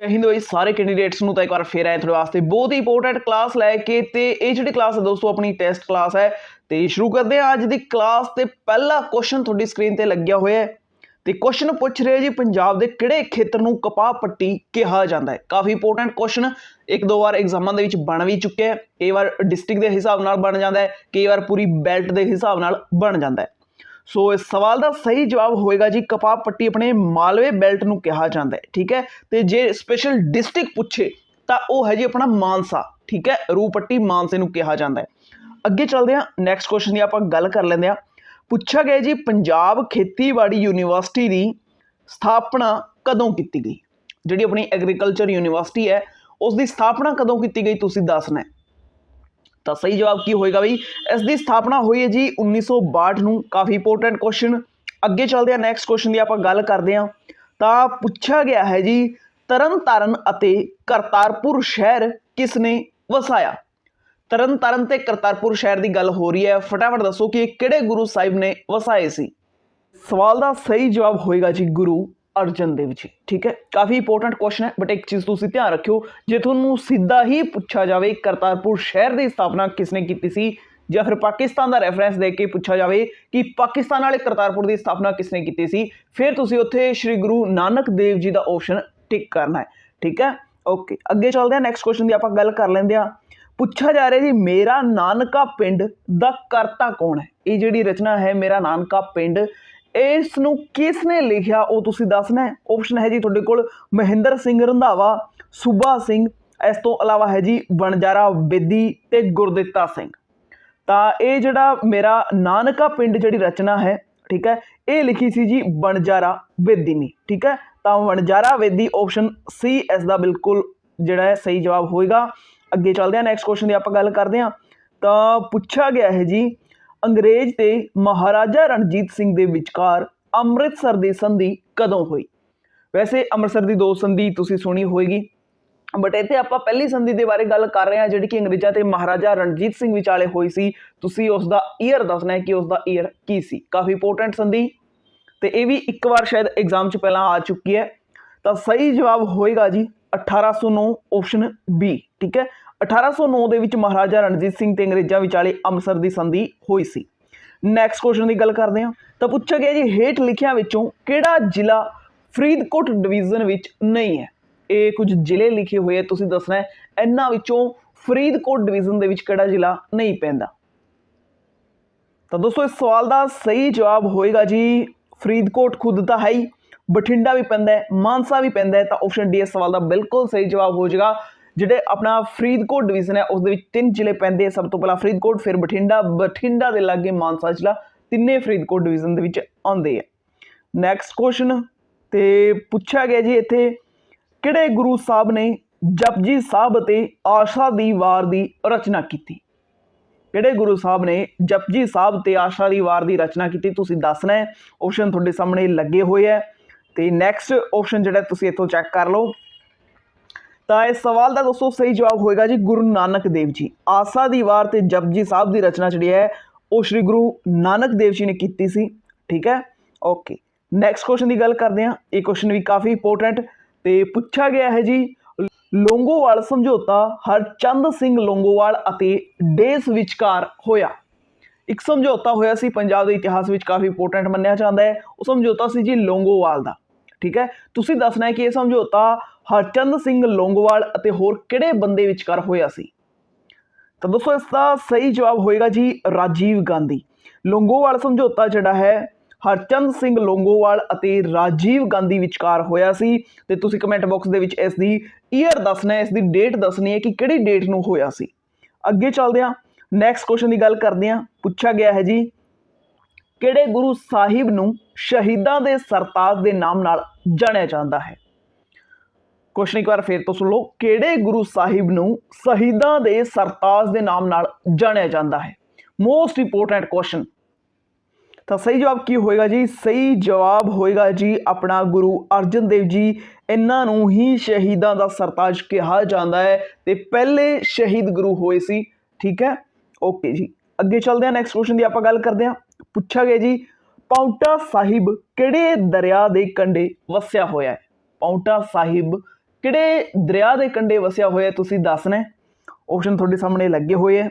ਜੈ ਹਿੰਦ ਬਈ, ਸਾਰੇ ਕੈਂਡੀਡੇਟਸ ਨੂੰ ਤਾਂ ਇੱਕ ਵਾਰ ਫੇਰ ਆਏ ਤੁਹਾਡੇ ਵਾਸਤੇ ਬਹੁਤ ਹੀ ਇੰਪੋਰਟੈਂਟ ਕਲਾਸ ਲੈ ਕੇ ਤੇ ਇਹ ਜਿਹੜੀ ਕਲਾਸ ਹੈ ਦੋਸਤੋ, ਆਪਣੀ ਟੈਸਟ ਕਲਾਸ ਹੈ। ਤੇ ਸ਼ੁਰੂ ਕਰਦੇ ਹਾਂ ਅੱਜ ਦੀ ਕਲਾਸ ਤੇ ਪਹਿਲਾ ਕੁਐਸਚਨ ਤੁਹਾਡੀ ਸਕਰੀਨ ਤੇ ਲੱਗਿਆ ਹੋਇਆ ਹੈ। ਤੇ ਕੁਐਸਚਨ ਪੁੱਛ ਰਿਹਾ ਜੀ, ਪੰਜਾਬ ਦੇ ਕਿਹੜੇ ਖੇਤਰ ਨੂੰ ਕਪਾਹ ਪੱਟੀ ਕਿਹਾ ਜਾਂਦਾ ਹੈ? ਕਾਫੀ ਇੰਪੋਰਟੈਂਟ ਕੁਐਸਚਨ ਇੱਕ ਦੋ ਵਾਰ ਐਗਜ਼ਾਮਾਂ ਦੇ ਵਿੱਚ ਬਣ ਵੀ ਚੁੱਕਿਆ ਹੈ। ਕਈ ਵਾਰ ਡਿਸਟ੍ਰਿਕਟ ਦੇ ਹਿਸਾਬ ਨਾਲ ਬਣ ਜਾਂਦਾ ਹੈ, ਕਈ ਵਾਰ ਪੂਰੀ ਬੈਲਟ ਦੇ ਹਿਸਾਬ ਨਾਲ ਬਣ ਜਾਂਦਾ ਹੈ। ਸੋ ਇਸ ਸਵਾਲ ਦਾ ਸਹੀ ਜਵਾਬ ਹੋਏਗਾ ਜੀ, ਕਪਾਹ ਪੱਟੀ ਆਪਣੇ ਮਾਲਵੇ ਬੈਲਟ ਨੂੰ ਕਿਹਾ ਜਾਂਦਾ ਹੈ, ਠੀਕ ਹੈ? ਤੇ ਜੇ ਸਪੈਸ਼ਲ ਡਿਸਟ੍ਰਿਕਟ ਪੁੱਛੇ, ਤਾਂ ਉਹ ਹੈ ਜੀ ਆਪਣਾ ਮਾਨਸਾ, ਠੀਕ ਹੈ? ਰੂ ਪੱਟੀ ਮਾਨਸੇ ਨੂੰ ਕਿਹਾ ਜਾਂਦਾ ਹੈ। ਅੱਗੇ ਚੱਲਦੇ ਹਾਂ ਨੈਕਸਟ ਕੁਐਸਚਨ ਦੀ ਆਪਾਂ ਗੱਲ ਕਰ ਲੈਂਦੇ ਹਾਂ। ਪੁੱਛਿਆ ਗਿਆ ਜੀ, ਪੰਜਾਬ ਖੇਤੀਬਾੜੀ ਯੂਨੀਵਰਸਿਟੀ ਦੀ ਸਥਾਪਨਾ ਕਦੋਂ ਕੀਤੀ ਗਈ? ਜਿਹੜੀ ਆਪਣੀ ਐਗਰੀਕਲਚਰ ਯੂਨੀਵਰਸਿਟੀ ਹੈ ਉਸ ਦੀ ਸਥਾਪਨਾ ਕਦੋਂ ਕੀਤੀ ਗਈ, ਤੁਸੀਂ ਦੱਸਣਾ ਹੈ। ਤਾਂ ਸਹੀ ਜਵਾਬ ਕੀ ਹੋਏਗਾ ਬਈ? ਇਸ ਦੀ ਸਥਾਪਨਾ ਹੋਈ ਹੈ ਜੀ 1962 ਨੂੰ। ਕਾਫੀ ਇੰਪੋਰਟੈਂਟ ਕੁਐਸਚਨ ਅੱਗੇ ਚੱਲਦੇ ਹਾਂ ਨੈਕਸਟ ਕੁਐਸਚਨ ਦੀ ਆਪਾਂ ਗੱਲ ਕਰਦੇ ਹਾਂ। ਤਾਂ ਪੁੱਛਿਆ ਗਿਆ ਹੈ ਜੀ, ਤਰਨਤਾਰਨ ਅਤੇ ਕਰਤਾਰਪੁਰ ਸ਼ਹਿਰ ਕਿਸ ਨੇ ਵਸਾਇਆ? ਤਰਨਤਾਰਨ ਤੇ ਕਰਤਾਰਪੁਰ ਸ਼ਹਿਰ ਦੀ ਗੱਲ ਹੋ ਰਹੀ ਹੈ। ਫਟਾਫਟ ਦੱਸੋ ਕਿ ਕਿਹੜੇ ਗੁਰੂ ਸਾਹਿਬ ਨੇ ਵਸਾਏ ਸੀ? ਸਵਾਲ ਦਾ ਸਹੀ ਜਵਾਬ ਹੋਏਗਾ ਜੀ ਗੁਰੂ ਅਰਜਨ ਦੇਵ ਜੀ ਠੀਕ ਹੈ? ਕਾਫੀ ਇੰਪੋਰਟੈਂਟ ਕੁਐਸਚਨ ਹੈ ਬਟ ਇੱਕ ਚੀਜ਼ ਤੁਸੀਂ ਧਿਆਨ ਰੱਖਿਓ, ਜੇ ਤੁਹਾਨੂੰ ਸਿੱਧਾ ਹੀ ਪੁੱਛਿਆ ਜਾਵੇ ਕਰਤਾਰਪੁਰ ਸ਼ਹਿਰ ਦੀ ਸਥਾਪਨਾ ਕਿਸਨੇ ਕੀਤੀ ਸੀ, ਜਾਂ ਫਿਰ ਪਾਕਿਸਤਾਨ ਦਾ ਰੈਫਰੈਂਸ ਦੇ ਕੇ ਪੁੱਛਿਆ ਜਾਵੇ ਕਿ ਪਾਕਿਸਤਾਨ ਵਾਲੇ ਕਰਤਾਰਪੁਰ ਦੀ ਸਥਾਪਨਾ ਕਿਸਨੇ ਕੀਤੀ ਸੀ, ਫਿਰ ਤੁਸੀਂ ਉੱਥੇ ਸ੍ਰੀ ਗੁਰੂ ਨਾਨਕ ਦੇਵ ਜੀ ਦਾ ਆਪਸ਼ਨ ਟਿਕ ਕਰਨਾ ਹੈ, ਠੀਕ ਹੈ? ਓਕੇ ਅੱਗੇ ਚੱਲਦੇ ਹਾਂ ਨੈਕਸਟ ਕੁਐਸਚਨ ਦੀ ਆਪਾਂ ਗੱਲ ਕਰ ਲੈਂਦੇ ਹਾਂ। ਪੁੱਛਿਆ ਜਾ ਰਿਹਾ ਜੀ, ਮੇਰਾ ਨਾਨਕਾ ਪਿੰਡ ਦਾ ਕਰਤਾ ਕੌਣ ਹੈ? ਇਹ ਜਿਹੜੀ ਰਚਨਾ ਹੈ, ਮੇਰਾ ਨਾਨਕਾ ਪਿੰਡ ਇਸ ਨੂੰ ਕਿਸ ਨੇ ਲਿਖਿਆ ਉਹ ਤੁਸੀਂ ਦੱਸਣਾ ਹੈ। ਆਪਸ਼ਨ ਹੈ ਜੀ ਤੁਹਾਡੇ ਕੋਲ ਮਹਿੰਦਰ ਸਿੰਘ ਰੰਧਾਵਾ, ਸੂਬਾ ਸਿੰਘ, ਇਸ ਤੋਂ ਇਲਾਵਾ ਹੈ ਜੀ ਵਣਜਾਰਾ ਬੇਦੀ ਤੇ ਗੁਰਦਿੱਤਾ ਸਿੰਘ। ਤਾਂ ਇਹ ਜਿਹੜਾ ਮੇਰਾ ਨਾਨਕਾ ਪਿੰਡ ਜਿਹੜੀ ਰਚਨਾ ਹੈ, ਠੀਕ ਹੈ, ਇਹ ਲਿਖੀ ਸੀ ਜੀ ਵਣਜਾਰਾ ਬੇਦੀ ਨੇ, ਠੀਕ ਹੈ। ਤਾਂ ਵਣਜਾਰਾ ਬੇਦੀ ਆਪਸ਼ਨ ਸੀ ਇਸ ਦਾ ਬਿਲਕੁਲ ਜਿਹੜਾ ਹੈ ਸਹੀ ਜਵਾਬ ਹੋਏਗਾ। ਅੱਗੇ ਚੱਲਦੇ ਹਾਂ ਨੈਕਸਟ ਕੁਐਸਚਨ ਦੀ ਆਪਾਂ ਗੱਲ ਕਰਦੇ ਹਾਂ। ਤਾਂ ਪੁੱਛਿਆ ਗਿਆ ਹੈ ਜੀ ਅੰਗਰੇਜ਼ ਤੇ ਮਹਾਰਾਜਾ ਰਣਜੀਤ ਸਿੰਘ ਦੇ ਵਿਚਕਾਰ ਅੰਮ੍ਰਿਤਸਰ ਦੀ ਸੰਧੀ ਕਦੋਂ ਹੋਈ? ਵੈਸੇ ਅੰਮ੍ਰਿਤਸਰ ਦੀ ਦੋ ਸੰਧੀ ਤੁਸੀਂ ਸੁਣੀ ਹੋਏਗੀ ਬਟ ਇੱਥੇ ਆਪਾਂ ਪਹਿਲੀ ਸੰਧੀ ਦੇ ਬਾਰੇ ਗੱਲ ਕਰ ਰਹੇ ਹਾਂ, ਜਿਹੜੀ ਕਿ ਅੰਗਰੇਜ਼ਾਂ ਤੇ ਮਹਾਰਾਜਾ ਰਣਜੀਤ ਸਿੰਘ ਵਿਚਾਲੇ ਹੋਈ ਸੀ। ਤੁਸੀਂ ਉਸ ਦਾ ਈਅਰ ਦੱਸਣਾ ਹੈ ਕਿ ਉਸ ਦਾ ਈਅਰ ਕੀ ਸੀ। ਕਾਫੀ ਇੰਪੋਰਟੈਂਟ ਸੰਧੀ, ਤੇ ਇਹ ਵੀ ਇੱਕ ਵਾਰ ਸ਼ਾਇਦ ਐਗਜ਼ਾਮ 'ਚ ਪਹਿਲਾਂ ਆ ਚੁੱਕੀ ਹੈ। ਤਾਂ ਸਹੀ ਜਵਾਬ ਹੋਏਗਾ ਜੀ 1809 ਆਪਸ਼ਨ ਬੀ ਠੀਕ ਹੈ? 1809 ਦੇ ਵਿੱਚ ਮਹਾਰਾਜਾ ਰਣਜੀਤ ਸਿੰਘ ਤੇ ਅੰਗਰੇਜ਼ਾਂ ਵਿਚਾਲੇ ਅੰਮ੍ਰਿਤਸਰ ਦੀ ਸੰਧੀ ਹੋਈ ਸੀ। ਨੈਕਸਟ ਕੁਐਸਚਨ ਦੀ ਗੱਲ ਕਰਦੇ ਹਾਂ। ਤਾਂ ਪੁੱਛਿਆ ਗਿਆ ਜੀ, ਹੇਠ ਲਿਖਿਆਂ ਵਿੱਚੋਂ ਕਿਹੜਾ ਜ਼ਿਲ੍ਹਾ ਫਰੀਦਕੋਟ ਡਿਵੀਜ਼ਨ ਵਿੱਚ ਨਹੀਂ ਹੈ? ਇਹ ਕੁਝ ਜ਼ਿਲ੍ਹੇ ਲਿਖੇ ਹੋਏ ਆ, ਤੁਸੀਂ ਦੱਸਣਾ ਹੈ। ਇਹਨਾਂ ਵਿੱਚੋਂ ਫਰੀਦਕੋਟ ਡਿਵੀਜ਼ਨ ਦੇ ਵਿੱਚ ਕਿਹੜਾ ਜ਼ਿਲ੍ਹਾ ਨਹੀਂ ਪੈਂਦਾ? ਤਾਂ ਦੋਸਤੋ, ਇਸ ਸਵਾਲ ਦਾ ਸਹੀ ਜਵਾਬ ਹੋਏਗਾ ਜੀ, ਫਰੀਦਕੋਟ ਖੁਦ ਤਾਂ ਹੈ ਹੀ, ਬਠਿੰਡਾ ਵੀ ਪੈਂਦਾ ਹੈ, ਮਾਨਸਾ ਵੀ ਪੈਂਦਾ ਹੈ, ਤਾਂ ਆਪਸ਼ਨ ਡੀ ਇਸ ਸਵਾਲ ਦਾ ਬਿਲਕੁਲ ਸਹੀ ਜਵਾਬ ਹੋ ਜਾਏਗਾ। ਜਿਹੜੇ ਆਪਣਾ ਫਰੀਦਕੋਟ ਡਿਵੀਜ਼ਨ ਹੈ, ਉਸ ਦੇ ਵਿੱਚ ਤਿੰਨ ਜ਼ਿਲ੍ਹੇ ਪੈਂਦੇ ਆ। ਸਭ ਤੋਂ ਪਹਿਲਾਂ ਫਰੀਦਕੋਟ, ਫਿਰ ਬਠਿੰਡਾ ਬਠਿੰਡਾ ਦੇ ਲਾਗੇ ਮਾਨਸਾ ਜ਼ਿਲ੍ਹਾ, ਤਿੰਨੇ ਫਰੀਦਕੋਟ ਡਿਵੀਜ਼ਨ ਦੇ ਵਿੱਚ ਆਉਂਦੇ ਆ। ਨੈਕਸਟ ਕੁਐਸਚਨ ਤੇ ਪੁੱਛਿਆ ਗਿਆ ਜੀ ਇੱਥੇ, ਕਿਹੜੇ ਗੁਰੂ ਸਾਹਿਬ ਨੇ ਜਪਜੀ ਸਾਹਿਬ ਅਤੇ ਆਸ਼ਾ ਦੀ ਵਾਰ ਦੀ ਰਚਨਾ ਕੀਤੀ? ਕਿਹੜੇ ਗੁਰੂ ਸਾਹਿਬ ਨੇ ਜਪਜੀ ਸਾਹਿਬ ਤੇ ਆਸ਼ਾ ਦੀ ਵਾਰ ਦੀ ਰਚਨਾ ਕੀਤੀ? ਤੁਸੀਂ ਦੱਸਣਾ ਹੈ। ਆਪਸ਼ਨ ਤੁਹਾਡੇ ਸਾਹਮਣੇ ਲੱਗੇ ਹੋਏ ਹੈ। ਤੇ ਨੈਕਸਟ ਆਪਸ਼ਨ ਜਿਹੜਾ ਤੁਸੀਂ ਇੱਥੋਂ ਚੈੱਕ ਕਰ ਲਓ। ਤਾਂ ਇਸ ਸਵਾਲ ਦਾ ਦੋਸਤੋ ਸਹੀ ਜਵਾਬ ਹੋਏਗਾ ਜੀ ਗੁਰੂ ਨਾਨਕ ਦੇਵ ਜੀ। ਆਸਾ ਦੀ ਵਾਰ ਤੇ ਜਪਜੀ ਸਾਹਿਬ ਦੀ ਰਚਨਾ ਜਿਹੜੀ ਹੈ, ਉਹ ਸ੍ਰੀ ਗੁਰੂ ਨਾਨਕ ਦੇਵ ਜੀ ਨੇ ਕੀਤੀ ਸੀ, ਠੀਕ ਹੈ? ਓਕੇ ਨੈਕਸਟ ਕੁਐਸਚਨ ਦੀ ਗੱਲ ਕਰਦੇ ਹਾਂ। ਇਹ ਕੁਐਸਚਨ ਵੀ ਕਾਫੀ ਇੰਪੋਰਟੈਂਟ ਤੇ ਪੁੱਛਿਆ ਗਿਆ ਹੈ ਜੀ। ਲੋਂਗੋਵਾਲ ਸਮਝੌਤਾ ਹਰਚੰਦ ਸਿੰਘ ਲੋਂਗੋਵਾਲ ਅਤੇ ਡੇਸ ਵਿਚਕਾਰ ਹੋਇਆ। ਇੱਕ ਸਮਝੌਤਾ ਹੋਇਆ ਸੀ, ਪੰਜਾਬ ਦੇ ਇਤਿਹਾਸ ਵਿੱਚ ਕਾਫੀ ਇੰਪੋਰਟੈਂਟ ਮੰਨਿਆ ਜਾਂਦਾ ਹੈ। ਉਹ ਸਮਝੌਤਾ ਸੀ ਜੀ ਲੋਂਗੋਵਾਲ ਦਾ, ਠੀਕ ਹੈ? ਤੁਸੀਂ ਦੱਸਣਾ ਹੈ ਕਿ ਇਹ ਸਮਝੌਤਾ ਹਰਚੰਦ ਸਿੰਘ ਲੋਂਗੋਵਾਲ ਅਤੇ ਹੋਰ ਕਿਹੜੇ ਬੰਦੇ ਵਿਚਕਾਰ ਹੋਇਆ ਸੀ? ਤਾਂ ਦੋਸਤੋ, ਇਸ ਦਾ ਸਹੀ ਜਵਾਬ ਹੋਏਗਾ ਜੀ ਰਾਜੀਵ ਗਾਂਧੀ। ਲੋਂਗੋਵਾਲ ਸਮਝੌਤਾ ਜਿਹੜਾ ਹੈ, ਹਰਚੰਦ ਸਿੰਘ ਲੋਂਗੋਵਾਲ ਅਤੇ ਰਾਜੀਵ ਗਾਂਧੀ ਵਿਚਕਾਰ ਹੋਇਆ ਸੀ। ਤੇ ਤੁਸੀਂ ਕਮੈਂਟ ਬਾਕਸ ਦੇ ਵਿੱਚ ਇਸ ਦੀ ਈਅਰ ਦੱਸਣਾ ਹੈ, ਇਸ ਦੀ ਡੇਟ ਦੱਸਣੀ ਹੈ ਕਿ ਕਿਹੜੀ ਡੇਟ ਨੂੰ ਹੋਇਆ ਸੀ। ਅੱਗੇ ਚੱਲਦੇ ਹਾਂ ਨੈਕਸਟ ਕੁਐਸਚਨ ਦੀ ਗੱਲ ਕਰਦੇ ਹਾਂ। ਪੁੱਛਿਆ ਗਿਆ ਹੈ ਜੀ, ਕਿਹੜੇ ਗੁਰੂ ਸਾਹਿਬ ਨੂੰ ਸ਼ਹੀਦਾਂ ਦੇ ਸਰਤਾਜ ਦੇ ਨਾਮ ਨਾਲ ਜਾਣਿਆ ਜਾਂਦਾ ਹੈ? ਕੁਐਸਚਨ ਇੱਕ ਵਾਰ ਫੇਰ ਤੋਂ ਸੁਣ ਲਓ, ਕਿਹੜੇ ਗੁਰੂ ਸਾਹਿਬ ਨੂੰ ਸ਼ਹੀਦਾਂ ਦੇ ਸਰਤਾਜ ਦੇ ਨਾਮ ਨਾਲ ਜਾਣਿਆ ਜਾਂਦਾ ਹੈ? ਮੋਸਟ ਇੰਪੋਰਟੈਂਟ ਕੁਐਸਚਨ ਤਾਂ ਸਹੀ ਜਵਾਬ ਕੀ ਹੋਏਗਾ ਜੀ? ਸਹੀ ਜਵਾਬ ਹੋਏਗਾ ਜੀ ਆਪਣਾ ਗੁਰੂ ਅਰਜਨ ਦੇਵ ਜੀ। ਇਹਨਾਂ ਨੂੰ ਹੀ ਸ਼ਹੀਦਾਂ ਦਾ ਸਰਤਾਜ ਕਿਹਾ ਜਾਂਦਾ ਹੈ ਤੇ ਪਹਿਲੇ ਸ਼ਹੀਦ ਗੁਰੂ ਹੋਏ ਸੀ, ਠੀਕ ਹੈ? ਓਕੇ ਜੀ, ਅੱਗੇ ਚੱਲਦੇ ਹਾਂ ਨੈਕਸਟ ਕੁਐਸਚਨ ਦੀ ਆਪਾਂ ਗੱਲ ਕਰਦੇ ਹਾਂ। ਪੁੱਛਿਆ ਗਿਆ ਜੀ, ਪਾਉਂਟਾ ਸਾਹਿਬ ਕਿਹੜੇ ਦਰਿਆ ਦੇ ਕੰਢੇ ਵਸਿਆ ਹੋਇਆ ਹੈ? ਪਾਉਂਟਾ ਸਾਹਿਬ ਕਿਹੜੇ ਦਰਿਆ ਦੇ ਕੰਢੇ ਵਸਿਆ ਹੋਇਆ ਤੁਸੀਂ ਦੱਸਣਾ ਆਪਸ਼ਨ ਤੁਹਾਡੇ ਸਾਹਮਣੇ ਲੱਗੇ ਹੋਏ ਹੈ।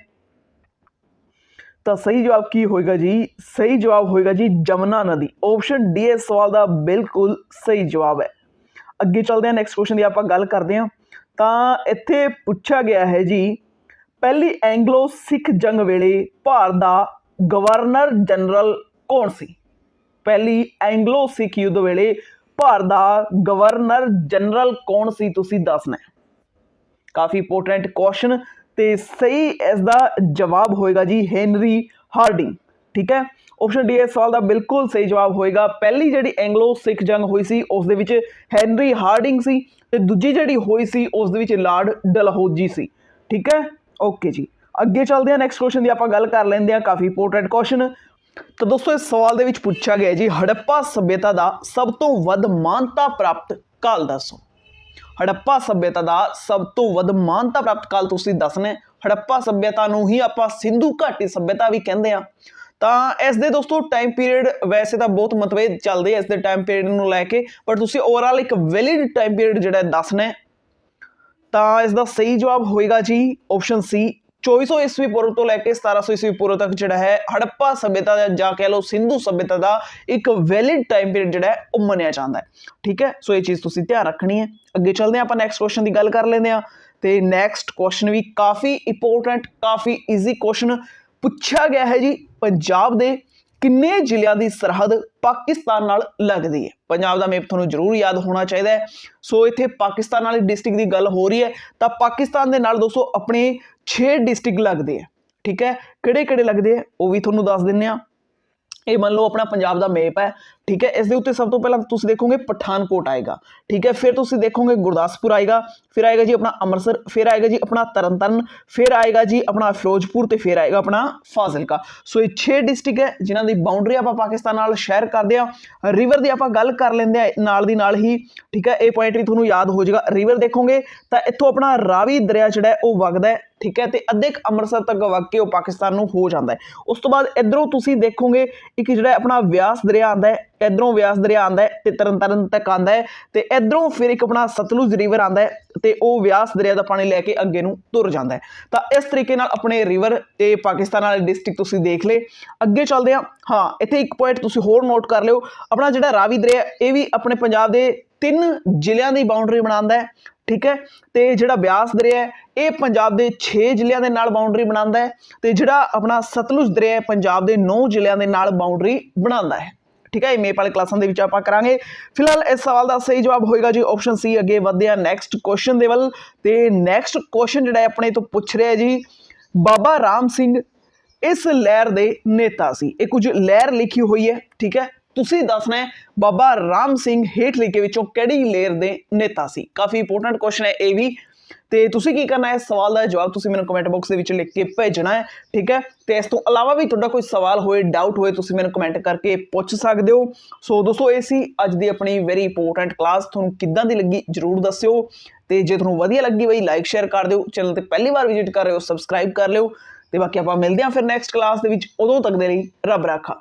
ਤਾਂ ਸਹੀ ਜਵਾਬ ਕੀ ਹੋਏਗਾ ਜੀ? ਸਹੀ ਜਵਾਬ ਹੋਏਗਾ ਜੀ ਜਮਨਾ ਨਦੀ। ਆਪਸ਼ਨ ਡੀ ਇਸ ਸਵਾਲ ਦਾ ਬਿਲਕੁਲ ਸਹੀ ਜਵਾਬ ਹੈ। ਅੱਗੇ ਚੱਲਦੇ ਹਾਂ ਨੈਕਸਟ ਕੁਐਸਚਨ ਦੀ ਆਪਾਂ ਗੱਲ ਕਰਦੇ ਹਾਂ। ਤਾਂ ਇੱਥੇ ਪੁੱਛਿਆ ਗਿਆ ਹੈ ਜੀ, ਪਹਿਲੀ ਐਂਗਲੋ ਸਿੱਖ ਜੰਗ ਵੇਲੇ ਭਾਰਤ ਦਾ ਗਵਰਨਰ ਜਨਰਲ ਕੌਣ ਸੀ? ਪਹਿਲੀ ਐਂਗਲੋ ਸਿੱਖ ਯੁੱਧ ਵੇਲੇ ਭਾਰਤ ਦਾ ਗਵਰਨਰ ਜਨਰਲ ਕੌਣ ਸੀ ਤੁਸੀਂ ਦੱਸਣਾ ਕਾਫੀ ਇੰਪੋਰਟੈਂਟ ਕੁਐਸਚਨ ਤੇ ਸਹੀ ਇਸ ਦਾ ਜਵਾਬ ਹੋਏਗਾ ਜੀ ਹੈਨਰੀ ਹਾਰਡਿੰਗ ਠੀਕ ਹੈ? ਆਪਸ਼ਨ ਡੀ ਇਸ ਸਵਾਲ ਦਾ ਬਿਲਕੁਲ ਸਹੀ ਜਵਾਬ ਹੋਏਗਾ। ਪਹਿਲੀ ਜਿਹੜੀ ਐਂਗਲੋ ਸਿੱਖ ਜੰਗ ਹੋਈ ਸੀ, ਉਸ ਦੇ ਵਿੱਚ ਹੈਨਰੀ ਹਾਰਡਿੰਗ ਸੀ ਤੇ ਦੂਜੀ ਜਿਹੜੀ ਹੋਈ ਸੀ, ਉਸ ਦੇ ਵਿੱਚ ਲਾਰਡ ਡਲਹੌਜੀ ਸੀ, ਠੀਕ ਹੈ? ਓਕੇ ਜੀ। ਅੱਗੇ ਚੱਲਦੇ ਹਾਂ ਨੈਕਸਟ ਕੁਐਸਚਨ ਦੀ ਆਪਾਂ ਗੱਲ ਕਰ ਲੈਂਦੇ ਹਾਂ। ਕਾਫੀ ਇੰਪੋਰਟੈਂਟ ਕੁਐਸਚਨ ਤਾਂ ਦੋਸਤੋ, ਇਸ ਸਵਾਲ ਦੇ ਵਿੱਚ ਪੁੱਛਿਆ ਗਿਆ ਜੀ, ਹੜੱਪਾ ਸਭਿਅਤਾ ਦਾ ਸਭ ਤੋਂ ਵੱਧ ਮਾਨਤਾ ਪ੍ਰਾਪਤ ਕਾਲ ਦੱਸੋ। ਹੜੱਪਾ ਸਭਿਅਤਾ ਦਾ ਸਭ ਤੋਂ ਵੱਧ ਮਾਨਤਾ ਪ੍ਰਾਪਤ ਕਾਲ ਤੁਸੀਂ ਦੱਸਣਾ ਹੜੱਪਾ ਸਭਿਅਤਾ ਨੂੰ ਹੀ ਆਪਾਂ ਸਿੰਧੂ ਘਾਟੀ ਸਭਿਅਤਾ ਵੀ ਕਹਿੰਦੇ ਆ ਤਾਂ ਇਸ ਦੇ ਦੋਸਤੋ ਟਾਈਮ ਪੀਰੀਅਡ ਵੈਸੇ ਤਾਂ ਬਹੁਤ ਮਤਭੇਦ ਚੱਲਦੇ ਆ ਇਸ ਦੇ ਟਾਈਮ ਪੀਰੀਅਡ ਨੂੰ ਲੈ ਕੇ, ਪਰ ਤੁਸੀਂ ਓਵਰਆਲ ਇੱਕ ਵੈਲਿਡ ਟਾਈਮ ਪੀਰੀਅਡ ਜਿਹੜਾ ਦੱਸਣਾ ਤਾਂ ਇਸ ਦਾ ਸਹੀ ਜਵਾਬ ਹੋਏਗਾ ਜੀ ਆਪਸ਼ਨ ਸੀ 2400 ਈਸਵੀ ਪੂਰਵ ਤੋਂ ਲੈ ਕੇ 1700 ਈਸਵੀ ਪੂਰਵ ਤੱਕ ਜਿਹੜਾ ਹੈ, ਹੜੱਪਾ ਸਭਿਅਤਾ ਦਾ ਜਾਂ ਕਹਿ ਲਓ ਸਿੰਧੂ ਸਭਿਅਤਾ ਦਾ ਇੱਕ ਵੈਲਿਡ ਟਾਈਮ ਪੀਰੀਅਡ ਜਿਹੜਾ ਹੈ, ਉਹ ਮੰਨਿਆ ਜਾਂਦਾ ਹੈ। ਠੀਕ ਹੈ? ਸੋ ਇਹ ਚੀਜ਼ ਤੁਸੀਂ ਧਿਆਨ ਰੱਖਣੀ ਹੈ। ਅੱਗੇ ਚੱਲਦੇ ਹਾਂ, ਆਪਾਂ ਨੈਕਸਟ ਕੁਐਸਚਨ ਦੀ ਗੱਲ ਕਰ ਲੈਂਦੇ ਹਾਂ। ਤੇ ਨੈਕਸਟ ਕੁਐਸਚਨ ਵੀ ਕਾਫੀ ਇੰਪੋਰਟੈਂਟ ਕਾਫੀ ਈਜ਼ੀ ਕੁਐਸਚਨ ਪੁੱਛਿਆ ਗਿਆ ਹੈ ਜੀ ਪੰਜਾਬ ਦੇ ਕਿੰਨੇ ਜ਼ਿਲ੍ਹਿਆਂ ਦੀ ਸਰਹੱਦ ਪਾਕਿਸਤਾਨ ਨਾਲ ਲੱਗਦੀ ਹੈ? ਪੰਜਾਬ ਦਾ ਮੈਪ ਤੁਹਾਨੂੰ ਜ਼ਰੂਰ ਯਾਦ ਹੋਣਾ ਚਾਹੀਦਾ ਹੈ। ਸੋ ਇੱਥੇ ਪਾਕਿਸਤਾਨ ਵਾਲੀ ਡਿਸਟ੍ਰਿਕਟ ਦੀ ਗੱਲ ਹੋ ਰਹੀ ਹੈ, ਤਾਂ ਪਾਕਿਸਤਾਨ ਦੇ ਨਾਲ ਦੋਸਤੋ ਆਪਣੇ 6 ਡਿਸਟ੍ਰਿਕਟ ਲੱਗਦੇ ਆ ਠੀਕ ਹੈ? ਕਿਹੜੇ ਕਿਹੜੇ ਲੱਗਦੇ ਆ ਉਹ ਵੀ ਤੁਹਾਨੂੰ ਦੱਸ ਦਿੰਨੇ ਆ ਇਹ ਮੰਨ ਲਓ ਆਪਣਾ ਪੰਜਾਬ ਦਾ ਮੈਪ ਹੈ। ਠੀਕ ਹੈ ਇਸ ਦੇ ਉੱਤੇ ਸਭ ਤੋਂ ਪਹਿਲਾਂ ਤੁਸੀਂ ਦੇਖੋਗੇ ਪਠਾਨਕੋਟ ਆਏਗਾ ਠੀਕ ਹੈ ਫਿਰ ਤੁਸੀਂ ਦੇਖੋਗੇ ਗੁਰਦਾਸਪੁਰ ਆਏਗਾ ਫਿਰ ਆਏਗਾ ਜੀ ਆਪਣਾ ਅੰਮ੍ਰਿਤਸਰ ਫਿਰ ਆਏਗਾ ਜੀ ਆਪਣਾ ਤਰਨਤਾਰਨ ਫਿਰ ਆਏਗਾ ਜੀ ਆਪਣਾ ਫਿਰੋਜ਼ਪੁਰ ਤੇ ਫਿਰ ਆਏਗਾ ਆਪਣਾ ਫਾਜ਼ਿਲਕਾ ਸੋ ਇਹ 6 ਡਿਸਟ੍ਰਿਕਟ ਹੈ ਜਿਨ੍ਹਾਂ ਦੀ ਬਾਉਂਡਰੀ ਆਪਾਂ ਪਾਕਿਸਤਾਨ ਨਾਲ ਸ਼ੇਅਰ ਕਰਦੇ ਆ ਰਿਵਰ ਦੀ ਆਪਾਂ ਗੱਲ ਕਰ ਲੈਂਦੇ ਆ ਨਾਲ ਦੀ ਨਾਲ ਹੀ ਠੀਕ ਹੈ ਇਹ ਪੁਆਇੰਟ ਵੀ ਤੁਹਾਨੂੰ ਯਾਦ ਹੋ ਜਾਏਗਾ ਰਿਵਰ ਦੇਖੋਗੇ ਤਾਂ ਇੱਥੋਂ ਆਪਣਾ ਰਾਵੀ ਦਰਿਆ ਜਿਹੜਾ ਉਹ ਵਗਦਾ ਹੈ ਠੀਕ ਹੈ ਤੇ ਅੱਧੇ ਕੁ ਅੰਮ੍ਰਿਤਸਰ ਤੱਕ ਵਗ ਕੇ ਉਹ ਪਾਕਿਸਤਾਨ ਨੂੰ ਹੋ ਜਾਂਦਾ ਹੈ ਉਸ ਤੋਂ ਬਾਅਦ ਇਧਰੋਂ ਤੁਸੀਂ ਦੇਖੋਗੇ ਇੱਕ ਜਿਹੜਾ ਆਪਣਾ ਵਿਆਸ ਦਰਿਆ ਆਂਦਾ ਹੈ ਇਧਰੋਂ ਵਿਆਸ ਦਰਿਆ ਆਂਦਾ ਹੈ ਤੇ ਤਰਨਤਾਰਨ ਤੱਕ ਆਂਦਾ ਹੈ ਤੇ ਇਧਰੋਂ ਫਿਰ ਇੱਕ ਆਪਣਾ ਸਤਲੁਜ ਰਿਵਰ ਆਂਦਾ ਹੈ ਤੇ ਉਹ ਵਿਆਸ ਦਰਿਆ ਦਾ ਪਾਣੀ ਲੈ ਕੇ ਅੱਗੇ ਨੂੰ ਤੁਰ ਜਾਂਦਾ ਹੈ। ਤਾਂ ਇਸ ਤਰੀਕੇ ਨਾਲ ਆਪਣੇ ਰਿਵਰ ਤੇ ਪਾਕਿਸਤਾਨ ਵਾਲੇ ਡਿਸਟ੍ਰਿਕਟ ਤੁਸੀਂ ਦੇਖ ਲਏ। ਅੱਗੇ ਚੱਲਦੇ ਹਾਂ। ਹਾਂ, ਇੱਥੇ ਇੱਕ ਪੁਆਇੰਟ ਤੁਸੀਂ ਹੋਰ ਨੋਟ ਕਰ ਲਿਓ। ਆਪਣਾ ਜਿਹੜਾ ਰਾਵੀ ਦਰਿਆ ਇਹ ਵੀ ਆਪਣੇ ਪੰਜਾਬ ਦੇ ਤਿੰਨ ਜ਼ਿਲ੍ਹਿਆਂ ਦੀ ਬਾਉਂਡਰੀ ਬਣਾਉਂਦਾ ਹੈ, ਠੀਕ ਹੈ? ਤੇ ਜਿਹੜਾ ਬਿਆਸ ਦਰਿਆ ਹੈ, ਇਹ ਪੰਜਾਬ ਦੇ 6 ਜ਼ਿਲ੍ਹਿਆਂ ਦੇ ਨਾਲ ਬਾਉਂਡਰੀ ਬਣਾਉਂਦਾ ਹੈ ਤੇ ਜਿਹੜਾ ਆਪਣਾ ਸਤਲੁਜ ਦਰਿਆ ਹੈ, ਪੰਜਾਬ ਦੇ 9 ਜ਼ਿਲ੍ਹਿਆਂ ਦੇ ਨਾਲ ਬਾਉਂਡਰੀ ਬਣਾਉਂਦਾ ਹੈ। ਠੀਕ ਹੈ, ਇਹ ਮੇਪ ਵਾਲੇ ਕਲਾਸਾਂ ਦੇ ਵਿੱਚ ਆਪਾਂ ਕਰਾਂਗੇ। ਫਿਲਹਾਲ ਇਸ ਸਵਾਲ ਦਾ ਸਹੀ ਜਵਾਬ ਹੋਏਗਾ ਜੀ ਆਪਸ਼ਨ ਸੀ ਅੱਗੇ ਵਧਦੇ ਆ ਨੈਕਸਟ ਕੁਐਸਚਨ ਦੇ ਵੱਲ। ਤੇ ਨੈਕਸਟ ਕੁਐਸਚਨ ਜਿਹੜਾ ਆਪਣੇ ਤੋਂ ਪੁੱਛ ਰਿਹਾ ਜੀ, ਬਾਬਾ ਰਾਮ ਸਿੰਘ ਇਸ ਲਹਿਰ ਦੇ ਨੇਤਾ ਸੀ। ਇਹ ਕੁਝ ਲਹਿਰ ਲਿਖੀ ਹੋਈ ਹੈ, ਠੀਕ ਹੈ। ਤੁਸੀਂ ਦੱਸਣਾ ਹੈ, ਬਾਬਾ ਰਾਮ ਸਿੰਘ ਹੇਠ ਲਿਖੇ ਵਿੱਚੋਂ ਕਿਹੜੀ ਲਹਿਰ ਦੇ ਨੇਤਾ ਸੀ? ਕਾਫੀ ਇੰਪੋਰਟੈਂਟ ਕੁਐਸਚਨ ਹੈ, ਇਹ ਵੀ। ਤੇ ਤੁਸੀਂ ਕੀ ਕਰਨਾ ਹੈ ਇਸ ਸਵਾਲ ਦਾ ਜਵਾਬ ਤੁਸੀਂ ਮੈਨੂੰ ਕਮੈਂਟ ਬਾਕਸ ਦੇ ਵਿੱਚ ਲਿਖ ਕੇ ਭੇਜਣਾ ਹੈ, ਠੀਕ ਹੈ? ਤੇ ਇਸ ਤੋਂ ਇਲਾਵਾ ਵੀ ਤੁਹਾਡਾ ਕੋਈ ਸਵਾਲ ਹੋਏ ਡਾਊਟ ਹੋਏ, ਤੁਸੀਂ ਮੈਨੂੰ ਕਮੈਂਟ ਕਰਕੇ ਪੁੱਛ ਸਕਦੇ ਹੋ। ਸੋ ਦੋਸਤੋ, ਇਹ ਸੀ ਅੱਜ ਦੀ ਆਪਣੀ ਵੈਰੀ ਇੰਪੋਰਟੈਂਟ ਕਲਾਸ ਤੁਹਾਨੂੰ ਕਿੱਦਾਂ ਦੀ ਲੱਗੀ ਜਰੂਰ ਦੱਸਿਓ। ਤੇ ਜੇ ਤੁਹਾਨੂੰ ਵਧੀਆ ਲੱਗੀ ਬਈ ਲਾਈਕ ਸ਼ੇਅਰ ਕਰ ਦਿਓ। ਚੈਨਲ ਤੇ ਪਹਿਲੀ ਵਾਰ ਵਿਜ਼ਿਟ ਕਰ ਰਹੇ ਹੋ ਸਬਸਕ੍ਰਾਈਬ ਕਰ ਲਿਓ। ਤੇ ਬਾਕੀ ਆਪਾਂ ਮਿਲਦੇ ਹਾਂ ਫਿਰ ਨੈਕਸਟ ਕਲਾਸ ਦੇ ਵਿੱਚ। ਉਦੋਂ ਤੱਕ ਦੇ ਲਈ ਰੱਬ ਰਾਖਾ।